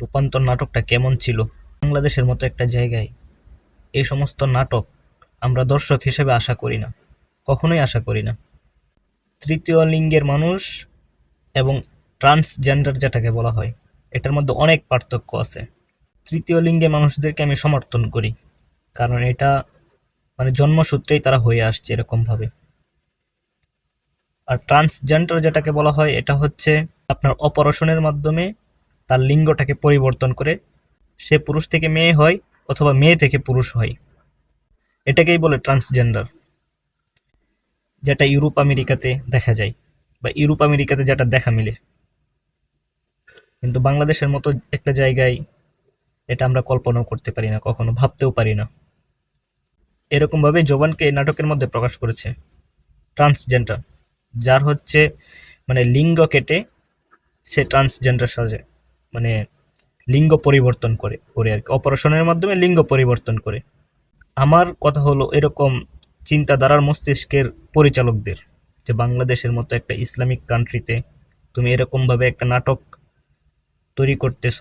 রূপান্তর নাটকটা কেমন ছিল? বাংলাদেশের মতো একটা জায়গায় এই সমস্ত নাটক আমরা দর্শক হিসেবে আশা করি না, কখনোই আশা করি না। তৃতীয় লিঙ্গের মানুষ এবং ট্রান্সজেন্ডার যেটাকে বলা হয়, এটার মধ্যে অনেক পার্থক্য আছে। তৃতীয় লিঙ্গের মানুষদেরকে আমি সমর্থন করি, কারণ এটা মানে জন্মসূত্রেই তারা হয়ে আসছে এরকমভাবে। আর ট্রান্সজেন্ডার যেটাকে বলা হয়, এটা হচ্ছে আপনার অপারেশনের মাধ্যমে তার লিঙ্গটাকে পরিবর্তন করে সে পুরুষ থেকে মেয়ে হয় অথবা মেয়ে থেকে পুরুষ হয়। এটাকেই বলে ট্রান্সজেন্ডার যেটা ইউরোপ আমেরিকাতে দেখা যায় বা ইউরোপ আমেরিকাতে যেটা দেখা মিলে। কিন্তু বাংলাদেশের মতো একটা জায়গায় এটা আমরা কল্পনাও করতে পারি না, কখনো ভাবতেও পারি না। এরকমভাবে জবানকে নাটকের মধ্যে প্রকাশ করেছে ট্রান্সজেন্ডার যার হচ্ছে মানে লিঙ্গ কেটে সে ট্রান্সজেন্ডার সাজে। মানে লিঙ্গ পরিবর্তন করে করে আর কি। অপারেশনের মাধ্যমে লিঙ্গ পরিবর্তন করে। আমার কথা হলো এরকম চিন্তাধারার মস্তিষ্কের পরিচালকদের, যে বাংলাদেশের মতো একটা ইসলামিক কান্ট্রিতে তুমি এরকমভাবে একটা নাটক তৈরি করতেছ,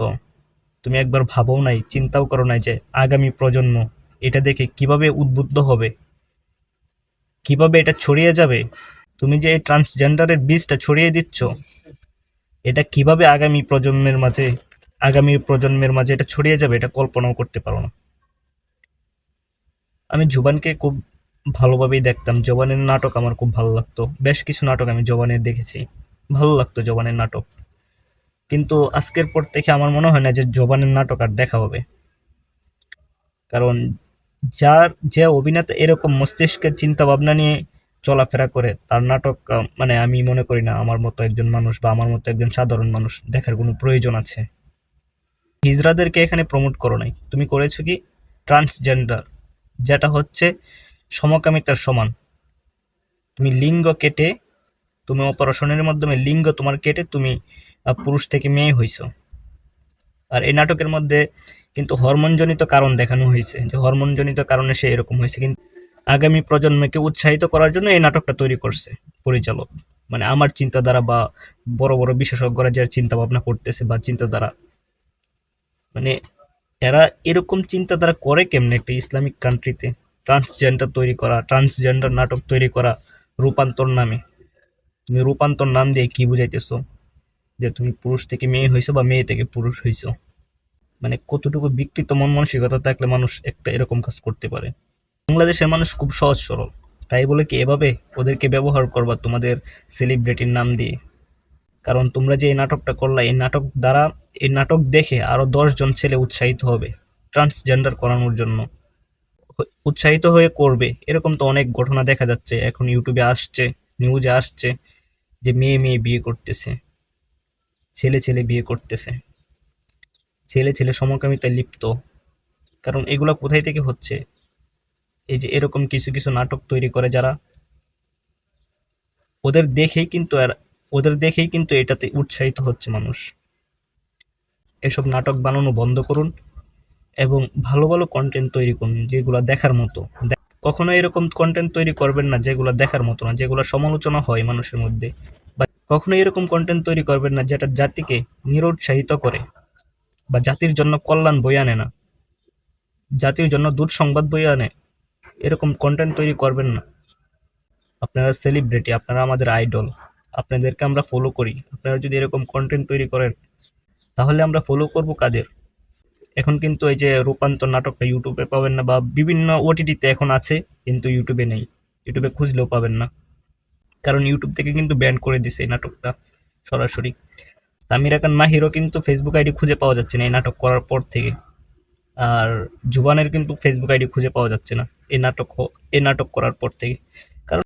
তুমি একবার ভাবও নাই, চিন্তাও করো নাই যে আগামী প্রজন্ম এটা দেখে কীভাবে উদ্বুদ্ধ হবে, কীভাবে এটা ছড়িয়ে যাবে? তুমি যে এই ট্রান্সজেন্ডারের বীজটা ছড়িয়ে দিচ্ছ এটা কীভাবে আগামী প্রজন্মের মাঝে, আগামী প্রজন্মের মাঝে এটা ছড়িয়ে যাবে, এটা কল্পনাও করতে পারো না। আমি জুবানকে খুব ভালোভাবেই দেখতাম। জবানের নাটক আমার খুব ভালো লাগতো। বেশ কিছু নাটক আমি জবানের দেখেছি। ভালো লাগতো জবানের নাটক। কিন্তু আজকের পর থেকে আমার মনে হয় না যে জবানের নাটক আর দেখা হবে। কারণ যার যে অভিনেতা এরকম মস্তিষ্কের চিন্তা ভাবনা নিয়ে চলাফেরা করে, তার নাটক মানে আমি মনে করি না আমার মতো একজন মানুষ বা আমার মতো একজন সাধারণ মানুষ দেখার কোনো প্রয়োজন আছে। হিজড়াদেরকে এখানে প্রমোট করো নাই। তুমি করেছ কি? ট্রান্সজেন্ডার যেটা হচ্ছে সমকামিতার সমান। তুমি লিঙ্গ কেটে, তুমি অপারেশনের মাধ্যমে লিঙ্গ তোমার কেটে তুমি পুরুষ থেকে মেয়ে হইছো। আর এই নাটকের মধ্যে কিন্তু হরমোনজনিত কারণ দেখানো হয়েছে। যে হরমোনজনিত কারণে সে এরকম হয়েছে। কিন্তু আগামী প্রজন্মকে উৎসাহিত করার জন্য এই নাটকটা তৈরি করছে পরিচালক। মানে আমার চিন্তাধারা বা বড় বড় বিশেষজ্ঞরা যার চিন্তা ভাবনা করতেছে বা চিন্তাধারা মানে এরা এরকম চিন্তাধারা করে কেমনে একটা ইসলামিক কান্ট্রিতে ট্রান্সজেন্ডার তৈরি করা ট্রান্সজেন্ডার নাটক তৈরি করা রূপান্তর নামে। তুমি রূপান্তর নাম দিয়ে কি বুঝাইতেছো? যে তুমি পুরুষ থেকে মেয়ে হইছো বা মেয়ে থেকে পুরুষ হইছো। মানে কতটুকু বিকৃত মন মানসিকতা থাকলে মানুষ একটা এরকম কাজ করতে পারে? বাংলাদেশের মানুষ খুব সহজ সরল। তাই বলে কি এভাবে ওদেরকে ব্যবহার করবা তোমাদের সেলিব্রিটির নাম দিয়ে। কারণ তোমরা যে এই নাটকটা করলা, এই নাটক দ্বারা, এই নাটক দেখে আরও জন ছেলে উৎসাহিত হবে ট্রান্সজেন্ডার করানোর জন্য। উৎসাহিত হয়ে করবে, এরকম তো অনেক ঘটনা দেখা যাচ্ছে। এখন ইউটিউবে আসছে নিউজে আসছে যে মেয়ে মেয়ে বিয়ে করতেছে, ছেলে ছেলে বিয়ে করতেছে। ছেলে ছেলে সমকামিতায় লিপ্ত। কারণ এগুলা কোথায় থেকে হচ্ছে? এই যে এরকম কিছু কিছু নাটক তৈরি করে যারা, ওদের দেখেই কিন্তু ওদের দেখেই কিন্তু এটাতে উৎসাহিত হচ্ছে মানুষ। এসব নাটক বানানো বন্ধ করুন এবং ভালো ভালো কন্টেন্ট তৈরি করুন যেগুলো দেখার মতো। কখনো এরকম কন্টেন্ট তৈরি করবেন না যেগুলো দেখার মতো না, যেগুলো সমালোচনা হয় মানুষের মধ্যে। বা কখনো এরকম কন্টেন্ট তৈরি করবেন না যেটা জাতিকে নিরুৎসাহিত করে বা জাতির জন্য কল্যাণ বই আনে না। জাতির জন্য দুঃসংবাদ বই আনে। এরকম কন্টেন্ট তৈরি করবেন না। আপনারা সেলিব্রিটি আপনারা আমাদের আইডল আপনাদেরকে আমরা ফলো করি। আপনারা যদি এরকম কন্টেন্ট তৈরি করেন, তাহলে আমরা ফলো করব কাদের? এখন কিন্তু এই যে রূপান্তর নাটকটা ইউটিউবে পাবেন না বা বিভিন্ন ওটিটিতে এখন আছে, কিন্তু ইউটিউবে নেই। ইউটিউবে খুঁজলেও পাবেন না। কারণ ইউটিউব থেকে কিন্তু ব্যান করে দিছে এই নাটকটা সরাসরি। সামিরা খান মাহিরও কিন্তু ফেসবুক আইডি খুঁজে পাওয়া যাচ্ছে না এই নাটক করার পর থেকে। আর জুবানের কিন্তু ফেসবুক আইডি খুঁজে পাওয়া যাচ্ছে না। এই নাটক এই নাটক করার পর থেকে।